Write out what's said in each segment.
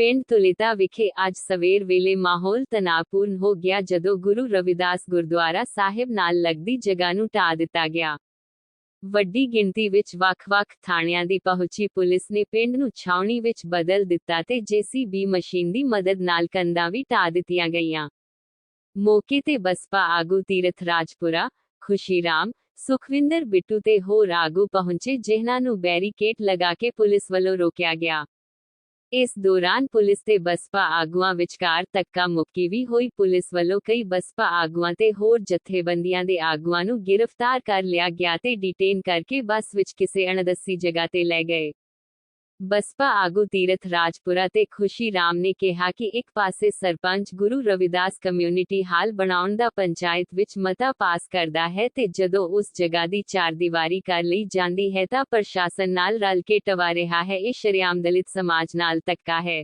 ਪਿੰਡ ਤੁਲਿਤਾ ਵਿਖੇ ਅੱਜ ਸਵੇਰ ਵੇਲੇ ਮਾਹੌਲ ਤਣਾਅਪੂਰਨ ਹੋ ਗਿਆ ਜਦੋਂ ਗੁਰੂ ਰਵਿਦਾਸ ਗੁਰਦੁਆਰਾ ਸਾਹਿਬ ਨਾਲ ਲੱਗਦੀ ਜਗ੍ਹਾ ਨੂੰ ਢਾ ਦਿੱਤਾ ਗਿਆ। ਵੱਡੀ ਗਿਣਤੀ ਵਿੱਚ ਵੱਖ-ਵੱਖ ਥਾਣਿਆਂ ਦੀ ਪਹੁੰਚੀ ਪੁਲਿਸ ਨੇ ਪਿੰਡ ਨੂੰ ਛਾਉਣੀ ਵਿੱਚ ਬਦਲ ਦਿੱਤਾ ਤੇ ਜੀਸੀਬੀ ਮਸ਼ੀਨ ਦੀ ਮਦਦ ਨਾਲ ਕੰਧਾਂ ਵੀ ਢਾ ਦਿੱਤੀਆਂ ਗਈਆਂ। ਮੌਕੇ ਤੇ ਬਸਪਾ ਆਗੂ ਤੀਰਥ ਰਾਜਪੁਰਾ ਖੁਸ਼ੀ ਰਾਮ ਸੁਖਵਿੰਦਰ ਬਿੱਟੂ ਤੇ ਹੋਰ ਆਗੂ ਪਹੁੰਚੇ ਜਿਨ੍ਹਾਂ ਨੂੰ ਬੈਰੀਕੇਡ ਲਗਾ ਕੇ ਪੁਲਿਸ ਵੱਲੋਂ ਰੋਕਿਆ ਗਿਆ। ਇਸ ਦੌਰਾਨ ਪੁਲਿਸ ਤੇ ਬਸਪਾ ਆਗੂਆਂ ਵਿਚਕਾਰ ਧੱਕਾ ਮੁੱਕੀ ਵੀ ਹੋਈ। ਪੁਲਿਸ ਵੱਲੋਂ ਕਈ ਬਸਪਾ ਆਗੂਆਂ ਤੇ ਹੋਰ ਜਥੇਬੰਦੀਆਂ ਦੇ ਆਗੂਆਂ ਨੂੰ ਗ੍ਰਿਫਤਾਰ ਕਰ ਲਿਆ ਗਿਆ ਤੇ ਡਿਟੇਨ ਕਰਕੇ ਬੱਸ ਵਿੱਚ ਕਿਸੇ ਅਣਦੱਸੀ ਜਗ੍ਹਾ ਤੇ ਲੈ ਗਏ। ਬਸਪਾ ਆਗੂ ਤੀਰਥ ਰਾਜਪੁਰਾ ਤੇ ਖੁਸ਼ੀ ਰਾਮ ਨੇ ਕਿਹਾ ਕਿ ਇੱਕ ਪਾਸੇ ਸਰਪੰਚ ਗੁਰੂ ਰਵਿਦਾਸ ਕਮਿਊਨਿਟੀ ਹਾਲ ਬਣਾਉਣ ਦਾ ਪੰਚਾਇਤ ਵਿੱਚ ਮਤਾ ਪਾਸ ਕਰਦਾ ਹੈ ਤੇ ਜਦੋਂ ਉਸ ਜਗ੍ਹਾ ਦੀ ਚਾਰਦੀਵਾਰੀ ਕਰ ਲਈ ਜਾਂਦੀ ਹੈ ਤਾਂ ਪ੍ਰਸ਼ਾਸਨ ਨਾਲ ਰਲ ਕੇ ਟਵਾ ਰਿਹਾ ਹੈ ਇਹ ਸ਼ਰਿਆਮ ਦਲਿਤ ਸਮਾਜ ਨਾਲ ਧੱਕਾ ਹੈ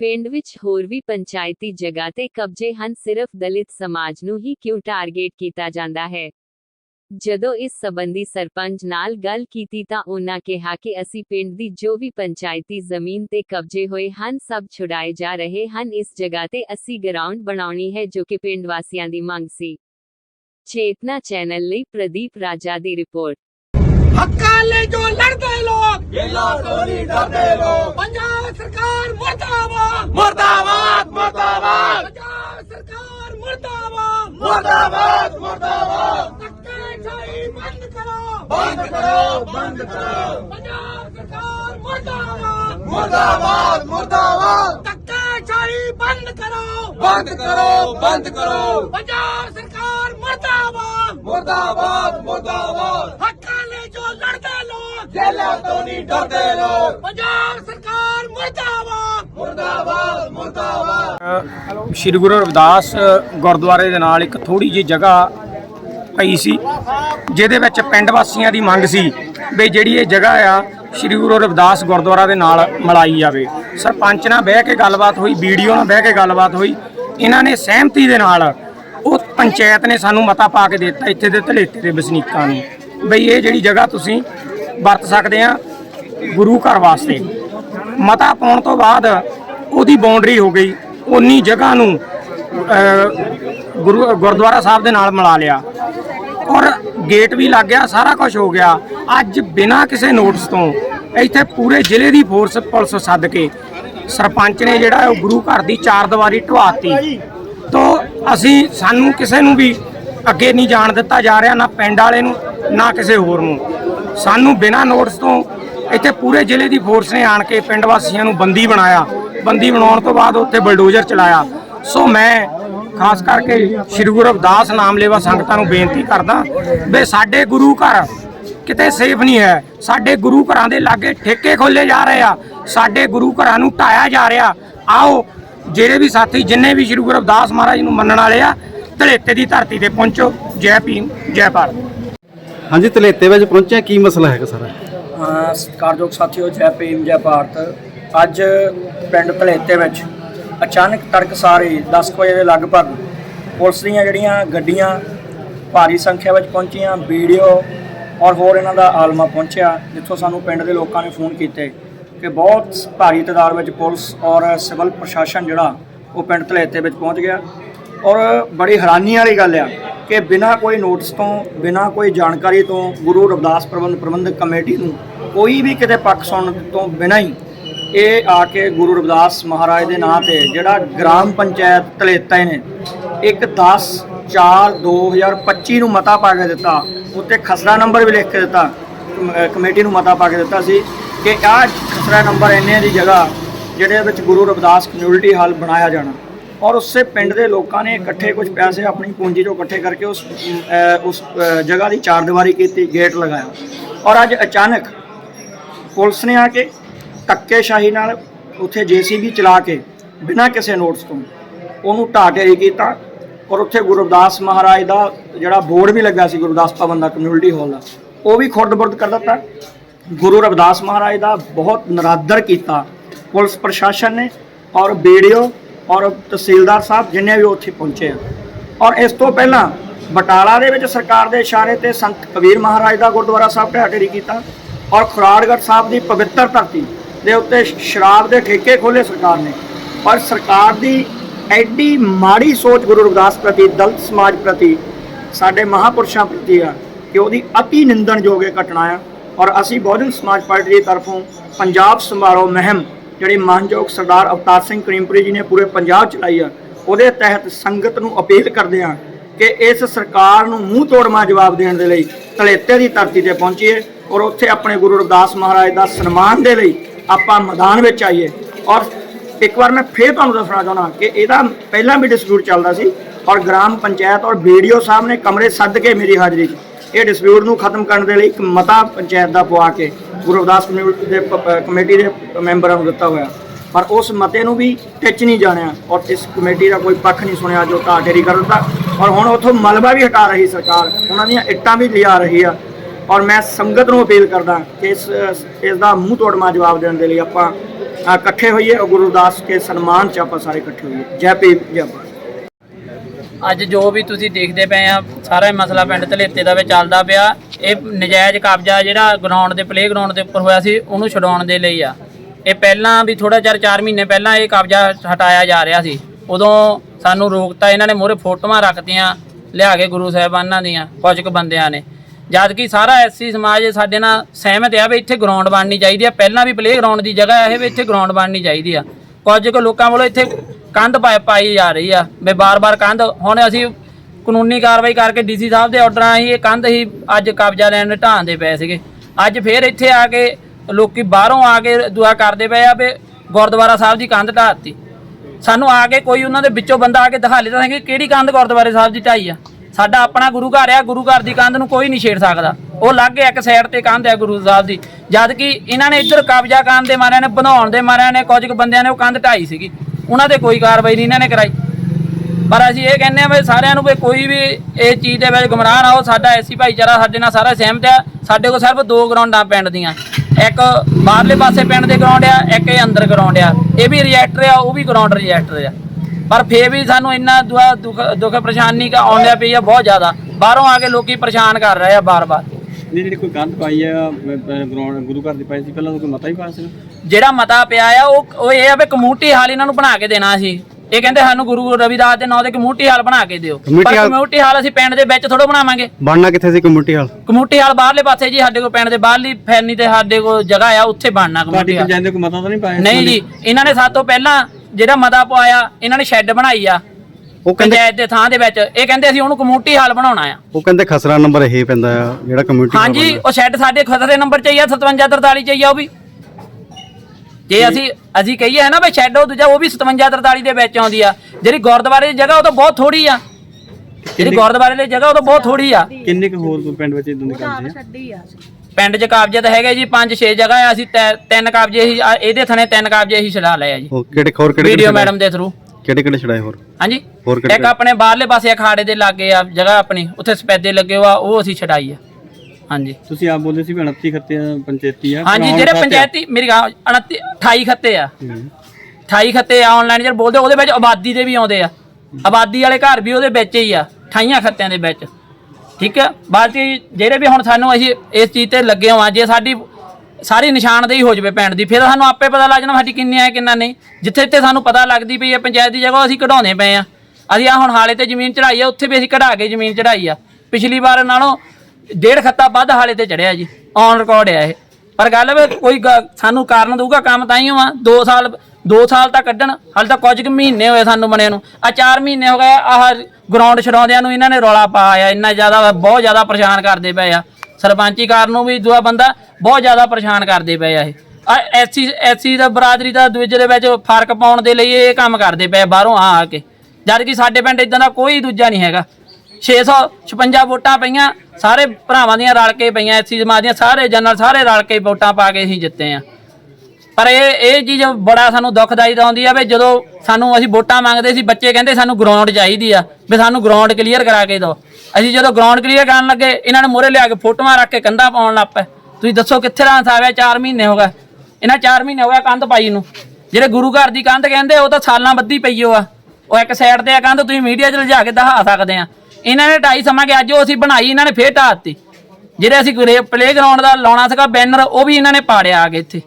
ਪਿੰਡ ਵਿੱਚ ਹੋਰ ਵੀ ਪੰਚਾਇਤੀ ਜਗ੍ਹਾ ਤੇ ਕਬਜ਼ੇ ਹਨ ਸਿਰਫ ਦਲਿਤ ਸਮਾਜ ਨੂੰ ਹੀ ਕਿਉਂ ਟਾਰਗੇਟ ਕੀਤਾ ਜਾਂਦਾ ਹੈ ਜਦੋਂ ਇਸ ਸਬੰਧੀ ਸਰਪੰਚ ਨਾਲ ਗੱਲ ਕੀਤੀ ਤਾਂ ਉਹਨਾਂ ਕਿਹਾ ਕਿ ਅਸੀਂ ਪਿੰਡ ਦੀ ਜੋ ਵੀ ਪੰਚਾਇਤੀ ਜ਼ਮੀਨ ਤੇ ਕਬਜ਼ੇ ਹੋਏ ਹਨ ਸਭ ਛੁਡਾਏ ਜਾ ਰਹੇ ਹਨ। ਇਸ ਜਗ੍ਹਾ ਤੇ ਅਸੀਂ ਗਰਾਊਂਡ ਬਣਾਉਣੀ ਹੈ ਜੋ ਕਿ ਪਿੰਡ ਵਾਸੀਆਂ ਦੀ ਮੰਗ ਸੀ। ਚੇਤਨਾ ਚੈਨਲ ਲਈ ਪ੍ਰਦੀਪ ਰਾਜਾ ਦੀ ਰਿਪੋਰਟ। ਹੱਕਾਂ ਲਈ ਜੋ ਲੜਦੇ ਲੋਕ ਇਹਨਾਂ ਤੋਂ ਨਹੀਂ ਡਰਦੇ ਲੋਕ। ਪੰਜਾਬ ਸਰਕਾਰ ਮੁਰਦਾਬਾਦ। ਮੁਰਦਾਬਾਦ ਮੁਰਦਾਬਾਦ। ਪੰਜਾਬ ਸਰਕਾਰ ਮੁਰਦਾਬਾਦ। ਮੁਰਦਾਬਾਦ ਧੱਕੇ ਸ਼ਾਹੀ ਬੰਦ ਕਰੋ ਬੰਦ ਬੰਦ ਕਰੋ ਪੰਜਾਬ ਸਰਕਾਰ ਮੁਰਦਾਬਾਦ ਮੁਰਦਾਬਾਦ ਮੁਰਦਾਬਾਦ ਧੱਕੇ ਬੰਦ ਕਰੋ ਬੰਦ ਕਰੋ ਬੰਦ ਕਰੋ ਪੰਜਾਬ ਸਰਕਾਰ ਮੁਰਦਾਬਾਦ ਮੁਰਦਾਬਾਦ ਮੁਰਦਾਬਾਦ ਹੱਕਾਂ ਲਈ ਜੋ ਲੜਦੇ ਲੋਕ ਜੇਲਾਂ ਤੋਂ ਨਹੀਂ ਡਰਦੇ ਲੋਕ ਪੰਜਾਬ ਸਰਕਾਰ ਮੁਰਦਾਬਾਦ ਮੁਰਦਾਬਾਦ ਮੁਰਦਾਬਾਦ ਸ਼੍ਰੀ ਗੁਰੂ ਰਵਿਦਾਸ ਗੁਰਦੁਆਰੇ ਦੇ ਨਾਲ ਇੱਕ ਥੋੜੀ ਜਿਹੀ ਜਗ੍ਹਾ ਪਈ ਸੀ, ਜਿਹਦੇ ਵਿੱਚ ਪਿੰਡ ਵਾਸੀਆਂ ਦੀ ਮੰਗ ਸੀ ਵੀ ਜਿਹੜੀ ਇਹ ਜਗ੍ਹਾ ਆ, ਸ਼੍ਰੀ ਗੁਰੂ ਰਵਿਦਾਸ ਗੁਰਦੁਆਰਾ ਦੇ ਨਾਲ ਮਿਲਾਈ ਜਾਵੇ। ਸਰਪੰਚ ਨਾਲ ਬਹਿ ਕੇ ਗੱਲਬਾਤ ਹੋਈ ਵੀਡੀਓ ਨਾਲ ਬਹਿ ਕੇ ਗੱਲਬਾਤ ਹੋਈ। ਇਹਨਾਂ ਨੇ ਸਹਿਮਤੀ ਦੇ ਨਾਲ ਉਹ ਪੰਚਾਇਤ ਨੇ ਸਾਨੂੰ ਮਤਾ ਪਾ ਕੇ ਦਿੱਤਾ ਇੱਥੇ ਦੇ ਧਲੇਤੇ ਦੇ ਵਸਨੀਕਾਂ ਨੂੰ ਬਈ ਇਹ ਜਿਹੜੀ ਜਗ੍ਹਾ ਤੁਸੀਂ ਵਰਤ ਸਕਦੇ ਆ ਗੁਰੂ ਘਰ ਵਾਸਤੇ। ਮਤਾ ਪਾਉਣ ਤੋਂ ਬਾਅਦ ਉਹਦੀ ਬਾਉਂਡਰੀ ਹੋ ਗਈ ਉਨੀ ਜਗ੍ਹਾ ਨੂੰ ਗੁਰੂ, ਗੁਰਦੁਆਰਾ ਸਾਹਿਬ ਦੇ ਨਾਲ ਮਿਲਾ ਲਿਆ। ਔਰ ਗੇਟ ਵੀ ਲੱਗ ਗਿਆ, ਸਾਰਾ ਕੁਝ ਹੋ ਗਿਆ। ਅੱਜ ਬਿਨਾਂ ਕਿਸੇ ਨੋਟਿਸ ਤੋਂ ਇੱਥੇ ਪੂਰੇ ਜ਼ਿਲ੍ਹੇ ਦੀ ਫੋਰਸ ਪੁਲਿਸ ਸੱਦ ਕੇ ਸਰਪੰਚ ਨੇ ਜਿਹੜਾ ਉਹ ਗੁਰੂ ਘਰ ਦੀ ਚਾਰ ਦੀਵਾਰੀ ਢਵਾਤੀ। ਤੋਂ ਅਸੀਂ ਸਾਨੂੰ ਕਿਸੇ ਨੂੰ ਵੀ ਅੱਗੇ ਨਹੀਂ ਜਾਣ ਦਿੱਤਾ ਜਾ ਰਿਹਾ, ਨਾ ਪਿੰਡ ਵਾਲੇ ਨੂੰ, ਨਾ ਕਿਸੇ ਹੋਰ ਨੂੰ। ਸਾਨੂੰ ਬਿਨਾਂ ਨੋਟਿਸ ਤੋਂ ਇੱਥੇ ਪੂਰੇ ਜ਼ਿਲ੍ਹੇ ਦੀ ਫੋਰਸ ਨੇ ਆਣ ਕੇ ਪਿੰਡ ਵਾਸੀਆਂ ਨੂੰ ਬੰਦੀ ਬਣਾਇਆ। ਬੰਦੀ ਬਣਾਉਣ ਤੋਂ ਬਾਅਦ ਉੱਥੇ ਬਲਡੋਜ਼ਰ ਚਲਾਇਆ। ਸੋ ਮੈਂ ਖਾਸ ਕਰਕੇ ਸ੍ਰੀ ਗੁਰੂ ਰਵਿਦਾਸ ਨਾਮਲੇਵਾ ਸੰਗਤਾਂ ਨੂੰ ਬੇਨਤੀ ਕਰਦਾ ਵੀ ਸਾਡੇ ਗੁਰੂ ਘਰ ਕਿਤੇ ਸੇਫ ਨਹੀਂ ਹੈ। ਸਾਡੇ ਗੁਰੂ ਘਰਾਂ ਦੇ ਲਾਗੇ ਠੇਕੇ ਖੋਲੇ ਜਾ ਰਹੇ ਆ। ਸਾਡੇ ਗੁਰੂ ਘਰਾਂ ਨੂੰ ਢਾਇਆ ਜਾ ਰਿਹਾ। ਆਓ ਜਿਹੜੇ ਵੀ ਸਾਥੀ ਜਿੰਨੇ ਵੀ ਸ੍ਰੀ ਗੁਰੂ ਰਵਿਦਾਸ ਮਹਾਰਾਜ ਨੂੰ ਮੰਨਣ ਵਾਲੇ ਆ ਧਲੇਤੇ ਦੀ ਧਰਤੀ ਤੇ ਪਹੁੰਚੋ। ਜੈ ਭੀਮ ਜੈ ਭਾਰਤ। ਹਾਂਜੀ ਤਲੇਤੇ ਵਿੱਚ ਪਹੁੰਚਿਆ। ਕੀ ਮਸਲਾ ਹੈਗਾ ਸਰ? ਹਾਂ ਸਤਿਕਾਰਯੋਗ ਸਾਥੀਓ ਜੈ ਭੀਮ ਜੈ ਭਾਰਤ। ਅੱਜ ਪਿੰਡ ਧਲੇਤੇ ਵਿੱਚ ਅਚਾਨਕ ਤੜਕਸਾਰ ਹੀ 10 ਕੁ ਵਜੇ ਦੇ ਲਗਭਗ ਪੁਲਿਸ ਦੀਆਂ ਜਿਹੜੀਆਂ ਗੱਡੀਆਂ ਭਾਰੀ ਸੰਖਿਆ ਵਿੱਚ ਪਹੁੰਚੀਆਂ, ਵੀਡੀਓ ਔਰ ਹੋਰ ਇਹਨਾਂ ਦਾ ਆਲਮਾ ਪਹੁੰਚਿਆ, ਜਿੱਥੋਂ ਸਾਨੂੰ ਪਿੰਡ ਦੇ ਲੋਕਾਂ ਨੇ ਫੋਨ ਕੀਤੇ ਕਿ ਬਹੁਤ ਭਾਰੀ ਤਾਦਾਦ ਵਿੱਚ ਪੁਲਿਸ ਔਰ ਸਿਵਲ ਪ੍ਰਸ਼ਾਸਨ ਜਿਹੜਾ ਉਹ ਪਿੰਡ ਧਲੇਤੇ ਵਿੱਚ ਪਹੁੰਚ ਗਿਆ ਔਰ ਬੜੀ ਹੈਰਾਨੀ ਵਾਲੀ ਗੱਲ ਆ ਕਿ ਬਿਨਾਂ ਕੋਈ ਨੋਟਿਸ ਤੋਂ, ਬਿਨਾਂ ਕੋਈ ਜਾਣਕਾਰੀ ਤੋਂ ਗੁਰੂ ਰਵਿਦਾਸ ਪ੍ਰਬੰਧ ਪ੍ਰਬੰਧਕ ਕਮੇਟੀ ਨੂੰ ਕੋਈ ਵੀ ਕਿਤੇ ਪੱਖ ਸੁਣਨ ਤੋਂ ਬਿਨਾਂ ਹੀ ਇਹ ਆ ਕੇ ਗੁਰੂ ਰਵਿਦਾਸ ਮਹਾਰਾਜ ਦੇ ਨਾਂ ਤੇ ਜਿਹੜਾ ਗ੍ਰਾਮ ਪੰਚਾਇਤ ਤਲੇਤਾ ਨੇ ਇੱਕ 10 4 2025 ਨੂੰ ਮਤਾ ਪਾ ਕੇ ਦਿੱਤਾ, ਉੱਤੇ ਖਸਰਾ ਨੰਬਰ ਵੀ ਲਿਖ ਕੇ ਦਿੱਤਾ ਕਮੇਟੀ ਨੂੰ ਮਤਾ ਪਾ ਕੇ ਦਿੱਤਾ ਸੀ ਕਿ ਆਹ ਖਸਰਾ ਨੰਬਰ ਇੰਨੇ ਦੀ ਜਗ੍ਹਾ ਜਿਹੜੇ ਵਿੱਚ ਗੁਰੂ ਰਵਿਦਾਸ ਕਮਿਊਨਿਟੀ ਹਾਲ ਬਣਾਇਆ ਜਾਣਾ। ਔਰ ਉਸੇ ਪਿੰਡ ਦੇ ਲੋਕਾਂ ਨੇ ਇਕੱਠੇ ਕੁਝ ਪੈਸੇ ਆਪਣੀ ਪੂੰਜੀ 'ਚੋਂ ਇਕੱਠੇ ਕਰਕੇ ਉਸ ਉਸ ਜਗ੍ਹਾ ਦੀ ਚਾਰ ਦੀਵਾਰੀ ਕੀਤੀ ਗੇਟ ਲਗਾਇਆ। ਔਰ ਅੱਜ ਅਚਾਨਕ ਪੁਲਿਸ ਨੇ ਆ ਕੇ ਧੱਕੇਸ਼ਾਹੀ ਨਾਲ ਉੱਥੇ ਜੀਸੀਬੀ ਚਲਾ ਕੇ ਬਿਨਾਂ ਕਿਸੇ ਨੋਟਿਸ ਤੋਂ ਉਹਨੂੰ ਢਾਹ ਢੇਰੀ ਕੀਤਾ ਔਰ ਉੱਥੇ ਗੁਰੂ ਰਵਿਦਾਸ ਮਹਾਰਾਜ ਦਾ ਜਿਹੜਾ ਬੋਰਡ ਵੀ ਲੱਗਾ ਸੀ ਗੁਰਦਾਸ ਭਵਨ ਦਾ ਕਮਿਊਨਿਟੀ ਹਾਲ ਦਾ, ਉਹ ਵੀ ਖੁਰਦ-ਬੁਰਦ ਕਰ ਦਿੱਤਾ। ਗੁਰੂ ਰਵਿਦਾਸ ਮਹਾਰਾਜ ਦਾ ਬਹੁਤ ਨਰਾਦਰ ਕੀਤਾ ਪੁਲਿਸ ਪ੍ਰਸ਼ਾਸਨ ਨੇ ਔਰ ਵੀਡੀਓ ਔਰ ਤਹਿਸੀਲਦਾਰ ਸਾਹਿਬ ਜਿੰਨੇ ਵੀ ਉੱਥੇ ਪਹੁੰਚੇ ਆ। ਔਰ ਇਸ ਤੋਂ ਪਹਿਲਾਂ ਬਟਾਲਾ ਦੇ ਵਿੱਚ ਸਰਕਾਰ ਦੇ ਇਸ਼ਾਰੇ ਤੇ ਸੰਤ ਕਬੀਰ ਮਹਾਰਾਜ ਦਾ ਗੁਰਦੁਆਰਾ ਸਾਹਿਬ ਢਾਹ ਢੇਰੀ ਕੀਤਾ ਔਰ ਖੁਰਾੜਗੜ੍ਹ ਸਾਹਿਬ ਦੀ ਪਵਿੱਤਰ ਧਰਤੀ ਦੇ ਉੱਤੇ ਸ਼ਰਾਬ ਦੇ ਠੇਕੇ ਖੋਲੇ ਸਰਕਾਰ ਨੇ। ਪਰ ਸਰਕਾਰ ਦੀ ਐਡੀ ਮਾੜੀ ਸੋਚ ਗੁਰੂ ਰਵਿਦਾਸ ਪ੍ਰਤੀ, ਦਲਿਤ ਸਮਾਜ ਪ੍ਰਤੀ, ਸਾਡੇ ਮਹਾਪੁਰਸ਼ਾਂ ਪ੍ਰਤੀ ਆ ਕਿ ਉਹਦੀ ਅਤੀ ਨਿੰਦਣਯੋਗ ਘਟਨਾ ਆ। ਔਰ ਅਸੀਂ ਬਹੁਜਨ ਸਮਾਜ ਪਾਰਟੀ ਦੀ ਤਰਫੋਂ ਪੰਜਾਬ ਸਮਾਰੋਹ ਮਹਿਮ, ਜਿਹੜੀ ਮਾਨਯੋਗ ਸਰਦਾਰ ਅਵਤਾਰ ਸਿੰਘ ਕਰੀਮਪੁਰੀ ਜੀ ਨੇ ਪੂਰੇ ਪੰਜਾਬ ਚਲਾਈ ਆ, ਉਹਦੇ ਤਹਿਤ ਸੰਗਤ ਨੂੰ ਅਪੀਲ ਕਰਦੇ ਆ ਕਿ ਇਸ ਸਰਕਾਰ ਨੂੰ ਮੂੰਹ ਤੋੜਮਾ ਜਵਾਬ ਦੇਣ ਦੇ ਲਈ ਤਲੇਤੇ ਦੀ ਧਰਤੀ ਤੇ ਪਹੁੰਚੀਏ ਔਰ ਉੱਥੇ ਆਪਣੇ ਗੁਰੂ ਰਵਿਦਾਸ ਮਹਾਰਾਜ ਦਾ ਸਨਮਾਨ ਦੇ ਲਈ ਆਪਾਂ ਮੈਦਾਨ ਵਿੱਚ ਆਈਏ। ਔਰ ਇੱਕ ਵਾਰ ਮੈਂ ਫੇਰ ਤੁਹਾਨੂੰ ਦੱਸਣਾ ਚਾਹੁੰਦਾ ਕਿ ਇਹਦਾ ਪਹਿਲਾਂ ਵੀ ਡਿਸਪਿਊਟ ਚੱਲਦਾ ਸੀ ਔਰ ਗ੍ਰਾਮ ਪੰਚਾਇਤ ਔਰ ਵੀਡੀਓ ਸਾਹਿਬ ਨੇ ਕਮਰੇ ਸੱਦ ਕੇ ਮੇਰੀ ਹਾਜ਼ਰੀ 'ਚ। ਇਹ ਡਿਸਪਿਊਟ ਨੂੰ ਖਤਮ ਕਰਨ ਦੇ ਲਈ ਇੱਕ ਮਤਾ ਪੰਚਾਇਤ ਦਾ ਪਵਾ ਕੇ ਗੁਰਦਾਸ ਕਮਿਊਨਿਟੀ ਦੇ ਕਮੇਟੀ ਦੇ ਮੈਂਬਰਾਂ ਨੂੰ ਦਿੱਤਾ ਹੋਇਆ। ਪਰ ਉਸ ਮਤੇ ਨੂੰ ਵੀ ਟਿੱਚ ਨਹੀਂ ਜਾਣਿਆ ਔਰ ਇਸ ਕਮੇਟੀ ਦਾ ਕੋਈ ਪੱਖ ਨਹੀਂ ਸੁਣਿਆ ਜੋ ਢਾਹ ਕਰ ਦਿੱਤਾ। ਔਰ ਹੁਣ ਉਥੋਂ ਮਲਬਾ ਵੀ ਹਟਾ ਰਹੀ ਸਰਕਾਰ, ਉਹਨਾਂ ਦੀਆਂ ਇੱਟਾਂ ਵੀ ਲਿਆ ਰਹੀ ਆ। ਔਰ ਮੈਂ ਸੰਗਤ ਨੂੰ ਅਪੀਲ ਕਰਦਾ ਕਿ ਇਸ ਇਸ ਦਾ ਮੂੰਹ ਤੋੜਮਾ ਜਵਾਬ ਦੇਣ ਦੇ ਲਈ ਆਪਾਂ ਇਕੱਠੇ ਹੋਈਏ ਔਰ ਗੁਰੂ ਕੇ ਸਨਮਾਨ ਚ ਆਪਾਂ ਸਾਰੇ ਇਕੱਠੇ ਹੋਈਏ। ਜੈ ਭੀਮ, ਜੈ ਅੱਜ ਜੋ ਵੀ ਤੁਸੀਂ ਦੇਖਦੇ ਪਏ ਆ, ਸਾਰਾ ਮਸਲਾ ਪਿੰਡ ਧਲੇਤੇ ਦਾ ਵਿੱਚ ਚੱਲਦਾ ਪਿਆ। ਇਹ ਨਜਾਇਜ਼ ਕਬਜ਼ਾ ਜਿਹੜਾ ਗਰਾਊਂਡ ਦੇ ਪਲੇ ਗਰਾਊਂਡ ਦੇ ਉੱਪਰ ਹੋਇਆ ਸੀ, ਉਹਨੂੰ ਛਡਾਉਣ ਦੇ ਲਈ ਆ। ਇਹ ਪਹਿਲਾਂ ਵੀ ਥੋੜਾ ਚਿਰ 4 ਮਹੀਨੇ ਪਹਿਲਾਂ ਇਹ ਕਬਜ਼ਾ ਹਟਾਇਆ ਜਾ ਰਿਹਾ ਸੀ। ਉਦੋਂ ਸਾਨੂੰ ਰੋਕਤਾ, ਇਹਨਾਂ ਨੇ ਮੋਰੇ ਫੋਟੋਆਂ ਰੱਖਤੀਆਂ, ਲਿਆ ਕੇ ਗੁਰੂ ਸਾਹਿਬਾਨਾਂ ਦੀਆਂ, ਕੁਝ ਕੁ ਬੰਦਿਆਂ ਨੇ। ਜਦ ਕਿ ਸਾਰਾ ਐਸਸੀ ਸਮਾਜ ਸਾਡੇ ਨਾਲ ਸਹਿਮਤ ਆ ਵੀ ਇੱਥੇ ਗਰਾਊਂਡ ਬਣਨੀ ਚਾਹੀਦੀ ਆ। ਪਹਿਲਾਂ ਵੀ ਪਲੇ ਗਰਾਊਂਡ ਦੀ ਜਗ੍ਹਾ ਇਹ ਵੀ ਇੱਥੇ ਗਰਾਊਂਡ ਬਣਨੀ ਚਾਹੀਦੀ ਆ। ਕੁਝ ਕੁ ਲੋਕਾਂ ਵੱਲੋਂ ਇੱਥੇ ਕੰਧ ਪਾਈ ਜਾ ਰਹੀ ਆ ਵੀ ਬਾਰ-ਬਾਰ ਕੰਧ। ਹੁਣ ਅਸੀਂ ਕਾਨੂੰਨੀ ਕਾਰਵਾਈ ਕਰਕੇ ਡੀਸੀ ਸਾਹਿਬ ਦੇ ਆਰਡਰਾਂ ਹੀ ਇਹ ਕੰਧ ਹੀ ਅੱਜ ਕਬਜ਼ਾ ਲੈਣ ਦੇ ਢਾਣ ਦੇ ਪਏ ਸੀਗੇ। ਅੱਜ ਫੇਰ ਇੱਥੇ ਆ ਕੇ ਲੋਕੀ ਬਾਹਰੋਂ ਆ ਕੇ ਦੁਆ ਕਰਦੇ ਪਏ ਆ ਵੀ ਗੁਰਦੁਆਰਾ ਸਾਹਿਬ ਦੀ ਕੰਧ ਢਾਤੀ ਸਾਨੂੰ ਆ ਕੇ ਕੋਈ ਉਹਨਾਂ ਦੇ ਵਿੱਚੋਂ ਬੰਦਾ ਆ ਕੇ ਦਿਖਾ ਲਿਆ ਤਾਂ ਕਿ ਕਿਹੜੀ ਕੰਧ ਗੁਰਦੁਆਰੇ ਸਾਹਿਬ ਦੀ ਢਾਈ ਆ। ਸਾਡਾ ਆਪਣਾ ਗੁਰੂ ਘਰ ਆ, ਗੁਰੂ ਘਰ ਦੀ ਕੰਧ ਨੂੰ ਕੋਈ ਨਹੀਂ ਛੇੜ ਸਕਦਾ। ਉਹ ਲੱਗੇ ਇੱਕ ਸਾਈਡ ਤੇ ਕੰਧ ਹੈ ਗੁਰੂ ਸਾਹਿਬ ਦੀ। ਜਦ ਕਿ ਇਹਨਾਂ ਨੇ ਇੱਧਰ ਕਬਜ਼ਾ ਕਰਨ ਦੇ ਮਾਰਿਆਂ ਨੇ, ਬਣਾਉਣ ਦੇ ਮਾਰਿਆਂ ਨੇ, ਕੁਝ ਕੁ ਬੰਦਿਆਂ ਨੇ ਉਹ ਕੰਧ ਢਾਈ ਸੀਗੀ। ਉਹਨਾਂ ਤੇ ਕੋਈ ਕਾਰਵਾਈ ਨਹੀਂ ਇਹਨਾਂ ਨੇ ਕਰਾਈ। ਪਰ ਅਸੀਂ ਇਹ ਕਹਿੰਦੇ ਆ ਵੀ ਸਾਰਿਆਂ ਨੂੰ ਵੀ ਕੋਈ ਵੀ ਇਹ ਚੀਜ਼ ਦੇ ਵਿੱਚ ਗੁੰਮਰਾਹ ਨਾ ਹੋ। ਸਾਡਾ ਐਸੀ ਭਾਈਚਾਰਾ ਸਾਡੇ ਨਾਲ ਸਾਰਾ ਸਹਿਮਤ ਆ। ਸਾਡੇ ਕੋਲ ਸਿਰਫ ਦੋ ਗਰਾਊਂਡਾਂ ਪਿੰਡ ਦੀਆਂ। ਇੱਕ ਬਾਹਰਲੇ ਪਾਸੇ ਪਿੰਡ ਦੇ ਗਰਾਊਂਡ ਆ, ਇੱਕ ਇਹ ਅੰਦਰ ਗਰਾਊਂਡ ਆ। ਇਹ ਵੀ ਰਿਐਕਟਰ ਆ, ਉਹ ਵੀ ਗਰਾਊਂਡ ਰਿਐਕਟਰ ਆ। ਪਰ ਫੇਰ ਵੀ ਸਾਨੂੰ ਇੰਨਾ ਦੁੱਖ ਦੁੱਖ ਪਰੇਸ਼ਾਨੀ ਕਾ ਆਉਂਦਿਆ ਪਈ ਆ ਬਹੁਤ ਜ਼ਿਆਦਾ। ਬਾਹਰੋਂ ਆ ਕੇ ਲੋਕੀ ਪਰੇਸ਼ਾਨ ਕਰ ਰਹੇ ਆ ਬਾਰ-ਬਾਰ। ਨਹੀਂ ਜਿਹੜੀ ਕੋਈ ਕੰਧ ਪਾਈ ਆ ਗਰਾਊਂਡ ਗੁਰੂ ਘਰ ਦੀ ਪਾਈ ਸੀ ਪਹਿਲਾਂ ਤਾਂ ਕੋਈ ਮਤਾ ਹੀ ਪਾਇਆ ਸੀ ਜਿਹੜਾ ਮਤਾ ਪਿਆ ਆ ਉਹ ਉਹ ਇਹ ਆ ਵੀ ਕਮਿਊਨਿਟੀ ਹਾਲ ਇਹਨਾਂ ਨੂੰ ਬਣਾ ਕੇ ਦੇਣਾ ਸੀ। ਇਹ ਕਹਿੰਦੇ ਸਾਨੂੰ ਗੁਰੂ ਰਵਿਦਾਸ ਦੇ ਨਾਂ ਤੇ ਕਮਿਊਨਿਟੀ ਹਾਲ ਬਣਾ ਕੇ ਦਿਓ। ਕਮਿਊਨਿਟੀ ਪਰ ਕਮਿਊਨਿਟੀ ਹਾਲ ਅਸੀਂ ਪਿੰਡ ਦੇ ਵਿੱਚ ਥੋੜਾ ਬਣਾਵਾਂਗੇ। ਬਣਨਾ ਕਿੱਥੇ ਸੀ ਕਮੇਟੀ ਹਾਲ? ਕਮਿਊਨਿਟੀ ਹਾਲ ਬਾਹਰਲੇ ਪਾਸੇ ਜੀ ਸਾਡੇ ਕੋਲ ਪਿੰਡ ਦੇ ਬਾਹਰਲੀ ਫੈਨੀ ਤੇ ਸਾਡੇ ਕੋਲ ਜਗ੍ਹਾ ਆ ਉੱਥੇ ਬਣਨਾ ਕਮਿਊਨਿਟੀ ਹਾਲ। ਦੇ ਕੋਈ ਮਤਾ ਤਾਂ ਨਹੀਂ ਪਾਇਆ? ਨਹੀਂ ਜੀ ਇਹਨਾਂ ਨੇ ਸਾਡੇ ਤੋਂ ਪਹਿਲਾਂ ਜਿਹੜਾ ਮਤਾ ਪਵਾਇਆ ਇਹਨਾਂ ਨੇ ਸ਼ੈੱਡ ਬਣਾਈ ਆ ਉਹ ਕਹਿੰਦੇ ਪੰਚਾਇਤ ਦੇ ਥਾਂ ਦੇ ਵਿੱਚ। ਇਹ ਕਹਿੰਦੇ ਅਸੀਂ ਉਹਨੂੰ ਕਮਿਊਨਿਟੀ ਹਾਲ ਬਣਾਉਣਾ ਆ। ਉਹ ਕਹਿੰਦੇ ਖਸਰਾ ਨੰਬਰ ਇਹ ਪੈਂਦਾ ਆ ਜਿਹੜਾ ਕਮੇਟੀ ਹਾਂਜੀ ਉਹ ਸ਼ੈੱਡ ਸਾਡੇ ਖਤਰੇ ਨੰਬਰ ਚ ਹੀ ਆ 57 43 ਚ ਹੀ ਆ ਉਹ ਵੀ। ਜੇ ਅਸੀਂ ਅਸੀਂ ਕਹੀਏ ਹੈ ਨਾ ਵੀ ਸ਼ੈੱਡ ਉਹ ਦੂਜਾ ਉਹ ਵੀ 57 43 ਦੇ ਵਿੱਚ ਆਉਂਦੀ ਆ। ਜਿਹੜੀ ਗੁਰਦੁਆਰੇ ਦੀ ਜਗ੍ਹਾ ਉਹ ਤਾਂ ਬਹੁਤ ਥੋੜੀ ਆ। ਜਿਹੜੀ ਗੁਰਦੁਆਰੇ ਦੀ ਜਗ੍ਹਾ ਉਹ ਤਾਂ ਬਹੁਤ ਥੋੜੀ ਆ। ਕਿੰਨੇ ਕੁ ਹੋਰ ਪਿੰਡ ਵਿੱਚ ਇਦਾਂ ਦੇ ਕਰਦੇ ਆ? ਪਿੰਡ 'ਚ ਕਾਬਜੇ ਤਾਂ ਹੈਗੇ ਜੀ 5-6 ਜਗ੍ਹਾ ਆ ਅਸੀਂ ਤੈ- ਤਿੰਨ ਕਾਬਜੇ ਹੀ ਆ, ਇਹਦੇ ਥਣੇ ਤਿੰਨ ਕਾਬਜੇ ਹੀ ਛਡਾ ਲਏ ਆ ਜੀ। ਕਿਹੜੇ ਖੋਰ ਕਿਹੜੇ ਵੀਡੀਓ ਮੈਡਮ ਦੇ ਥਰੂ ਕਿਹੜੇ ਕਿਹੜੇ ਛੜਾਏ ਹੋਰ? ਹਾਂਜੀ? ਹੋਰ ਕਿਹੜੇ ਇੱਕ ਆਪਣੇ ਬਾਹਰਲੇ ਪਾਸੇ ਅਖਾੜੇ ਦੇ ਲਾਗੇ ਆ ਜਗ੍ਹਾ ਆਪਣੀ ਉੱਥੇ ਸਪੈਦੇ ਲੱਗੇ ਹੋਆ ਉਹ ਅਸੀਂ ਛਡਾਈ ਆ। ਹਾਂਜੀ। ਤੁਸੀਂ ਆਪ ਬੋਲਦੇ ਸੀ ਵੀ 29 ਖੱਤੇ ਆ ਪੰਚਾਇਤੀ ਆ ਹਾਂਜੀ ਜਿਹੜੇ ਪੰਚਾਇਤੀ ਮੇਰੀ ਗੱਲ 29 28 ਖੱਤੇ ਆ। 28 ਖੱਤੇ ਆ ਆਨਲਾਈਨ ਜਿਹੜੇ ਬੋਲਦੇ ਉਹਦੇ ਵਿੱਚ ਆਬਾਦੀ ਦੇ ਵੀ ਆਉਂਦੇ ਆ। ਆਬਾਦੀ ਵਾਲੇ ਘਰ ਵੀ ਉਹਦੇ ਵਿੱਚ ਹੀ ਆ। 28 ਖੱਤਿਆਂ ਦੇ ਵਿੱਚ। ਠੀਕ ਹੈ? ਬਾਕੀ ਜਿਹੜੇ ਵੀ ਹੁਣ ਸਾਨੂੰ ਅਸੀਂ ਇਸ ਚੀਜ਼ ਤੇ ਲੱਗੇ ਹੋਵਾਂ ਜੇ ਸਾਡੀ ਸਾਰੀ ਨਿਸ਼ਾਨਦੇਹੀ ਹੋ ਜਵੇ ਪਿੰਡ ਦੀ, ਫਿਰ ਸਾਨੂੰ ਆਪੇ ਪਤਾ ਲੱਗ ਜਾਣਾ ਸਾਡੀ ਕਿੰਨੀ ਹੈ, ਕਿੰਨਾ ਨਹੀਂ। ਜਿੱਥੇ ਜਿੱਥੇ ਸਾਨੂੰ ਪਤਾ ਲੱਗਦੀ ਪਈ ਹੈ ਪੰਚਾਇਤ ਦੀ ਜਗ੍ਹਾ, ਅਸੀਂ ਕਢਾਉਂਦੇ ਪਏ ਆ ਅਸੀਂ ਆ ਹੁਣ ਹਾਲੇ ਤੇ ਜ਼ਮੀਨ ਚੜਾਈ ਆ, ਉੱਥੇ ਵੀ ਅਸੀਂ ਕਢਾ ਕੇ ਜ਼ਮੀਨ ਚੜਾਈ ਆ। ਪਿਛਲੀ ਵਾਰ ਨਾਲੋਂ ਡੇਢ ਖੱਤਾ ਵੱਧ ਹਾਲੇ ਤੇ ਚੜਿਆ ਜੀ ਔਨ ਰਿਕਾਰਡ ਆ ਇਹ। ਪਰ ਗੱਲ ਵੀ, ਕੋਈ ਗ- ਸਾਨੂੰ ਕਾਰਨ ਦਊਗਾ, ਕੰਮ ਤਾਂ ਹੀ ਹੋਵਾ 2 ਸਾਲ 2 ਸਾਲ ਤਾਂ ਕੱਢਣ, ਹਾਲੇ ਤਾਂ ਕੁਝ ਕੁ ਮਹੀਨੇ ਹੋਏ ਸਾਨੂੰ ਬਣਿਆ ਨੂੰ। ਆ 4 ਮਹੀਨੇ ਹੋ ਗਏ, ਆਹ ਗਰਾਊਂਡ ਛਡਾਉਂਦਿਆਂ ਨੂੰ ਇਹਨਾਂ ਨੇ ਰੌਲਾ ਪਾਇਆ ਇੰਨਾ ਜ਼ਿਆਦਾ, ਬਹੁਤ ਜ਼ਿਆਦਾ ਪਰੇਸ਼ਾਨ ਕਰਦੇ ਪਏ ਆ। ਸਰਪੰਚੀ ਕਾਰਨ ਨੂੰ ਵੀ ਦੂਆ ਬੰਦਾ ਬਹੁਤ ਜ਼ਿਆਦਾ ਪਰੇਸ਼ਾਨ ਕਰਦੇ ਪਏ ਆ ਇਹ। ਆ ਐਸਸੀ ਐਸਸੀ ਦਾ ਬਰਾਦਰੀ ਦਾ ਦੂਜੇ ਦੇ ਵਿੱਚ ਫ਼ਰਕ ਪਾਉਣ ਦੇ ਲਈ ਇਹ ਕੰਮ ਕਰਦੇ ਪਏ ਬਾਹਰੋਂ ਆ ਆ ਕੇ। ਜਦ ਕਿ ਸਾਡੇ ਪਿੰਡ ਇਦਾਂ ਦਾ ਕੋਈ ਦੂਜਾ ਨਹੀਂ ਹੈਗਾ। 656 ਵੋਟਾਂ ਪਈਆਂ, ਸਾਰੇ ਭਰਾਵਾਂ ਦੀਆਂ ਰਲ ਕੇ ਪਈਆਂ, ਐਸਸੀ ਜਮਾਤ ਦੀਆਂ ਸਾਰੇ ਜਨਰਲ ਸਾਰੇ ਰਲ ਕੇ ਵੋਟਾਂ ਪਾ ਕੇ ਅਸੀਂ ਜਿੱਤੇ ਆ। ਪਰ ਇਹ ਇਹ ਚੀਜ਼ ਬੜਾ ਸਾਨੂੰ ਦੁਖਦਾਈ ਤਾਂ ਆਉਂਦੀ ਆ ਵੀ ਜਦੋਂ ਸਾਨੂੰ ਅਸੀਂ ਵੋਟਾਂ ਮੰਗਦੇ ਸੀ, ਬੱਚੇ ਕਹਿੰਦੇ ਸਾਨੂੰ ਗਰਾਊਂਡ ਚਾਹੀਦੀ ਆ, ਵੀ ਸਾਨੂੰ ਗਰਾਊਂਡ ਕਲੀਅਰ ਕਰਾ ਕੇ ਦਿਓ। ਅਸੀਂ ਜਦੋਂ ਗਰਾਊਂਡ ਕਲੀਅਰ ਕਰਨ ਲੱਗੇ, ਇਹਨਾਂ ਨੇ ਮੋਰੇ ਲਿਆ ਕੇ ਫੋਟੋਆਂ ਰੱਖ ਕੇ ਕੰਧਾਂ ਪਾਉਣ ਲੱਗ ਪਏ। ਤੁਸੀਂ ਦੱਸੋ ਕਿੱਥੇ ਰਾਂਸ ਆ 4 ਮਹੀਨੇ ਹੋ ਗਏ। ਇਹਨਾਂ 4 ਮਹੀਨੇ ਹੋ ਗਿਆ ਕੰਧ ਪਾਈ ਨੂੰ। ਜਿਹੜੇ ਗੁਰੂ ਘਰ ਦੀ ਕੰਧ ਕਹਿੰਦੇ, ਉਹ ਤਾਂ ਸਾਲਾਂ ਬੱਧੀ ਪਈ ਓ ਆ। ਉਹ ਇੱਕ ਸਾਈਡ ਤੇ ਆ ਕੰਧ, ਤੁਸੀਂ ਮੀਡੀਆ 'ਚ ਲਿਜਾ ਕੇ ਦਿਖਾ ਸਕਦੇ ਆ। ਇਹਨਾਂ ਨੇ ਢਾਈ ਸਮਾਂ ਕਿ ਅੱਜ ਉਹ ਅਸੀਂ ਬਣਾਈ, ਇਹਨਾਂ ਨੇ ਫੇਰ ਢਾਹ ਦਿੱਤੀ। ਜਿਹੜੇ ਅਸੀਂ ਪਲੇ ਗਰਾਊਂਡ ਦਾ ਲਾਉਣਾ ਸੀਗਾ ਬੈਨਰ ਉਹ ਵੀ ਇਹਨਾਂ ਨੇ ਪਾੜਿਆ ਆ ਕੇ ਇੱਥੇ।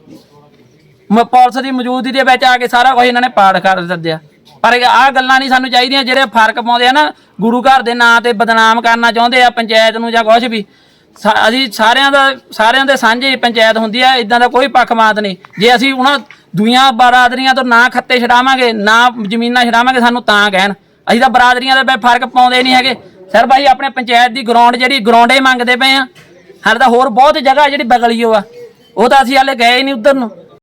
ਮ- ਪੁਲਿਸ ਦੀ ਮੌਜੂਦਗੀ ਦੇ ਵਿੱਚ ਆ ਕੇ ਸਾਰਾ ਕੁਝ ਇਹਨਾਂ ਨੇ ਪਾੜ ਕਰ ਦਿੱਤਿਆ ਪਰ ਆਹ ਗੱਲਾਂ ਨਹੀਂ ਸਾਨੂੰ ਚਾਹੀਦੀਆਂ ਜਿਹੜੇ ਫ਼ਰਕ ਪਾਉਂਦੇ ਆ ਨਾ, ਗੁਰੂ ਘਰ ਦੇ ਨਾਂ ਤੇ ਬਦਨਾਮ ਕਰਨਾ ਚਾਹੁੰਦੇ ਆ, ਪੰਚਾਇਤ ਨੂੰ ਜਾਂ ਕੁਝ ਵੀ। ਸਾ- ਅਸੀਂ ਸਾਰਿਆਂ ਦਾ ਸਾਰਿਆਂ ਦੇ ਸਾਂਝੇ ਪੰਚਾਇਤ ਹੁੰਦੀ ਆ ਇਦਾਂ ਦਾ ਕੋਈ ਪੱਖਮਾਤ ਨਹੀਂ। ਜੇ ਅਸੀਂ ਉਹਨਾਂ ਦੁਨੀਆਂ ਬਰਾਦਰੀਆਂ ਤੋਂ ਨਾ ਖੱਤੇ ਛਡਾਵਾਂਗੇ, ਨਾ ਜ਼ਮੀਨਾਂ ਛਡਾਵਾਂਗੇ, ਸਾਨੂੰ ਤਾਂ ਕਹਿਣ। ਅਸੀਂ ਤਾਂ ਬਰਾਦਰੀਆਂ ਦੇ ਵਿੱਚ ਫ਼ਰਕ ਪਾਉਂਦੇ ਨਹੀਂ ਹੈਗੇ। ਸਰ ਭਾਈ, ਆਪਣੇ ਪੰਚਾਇਤ ਦੀ ਗਰਾਊਂਡ ਜਿਹੜੀ ਗਰਾਊਂਡੇ ਮੰਗਦੇ ਪਏ ਆ। ਸਾਡੇ ਤਾਂ ਹੋਰ ਬਹੁਤ ਜਗ੍ਹਾ ਜਿਹੜੀ ਬਗਲੀਓ ਆ। ਉਹ ਤਾਂ ਅਸੀਂ ਹਾਲੇ ਗਏ ਨਹੀਂ ਉਧਰ ਨੂੰ।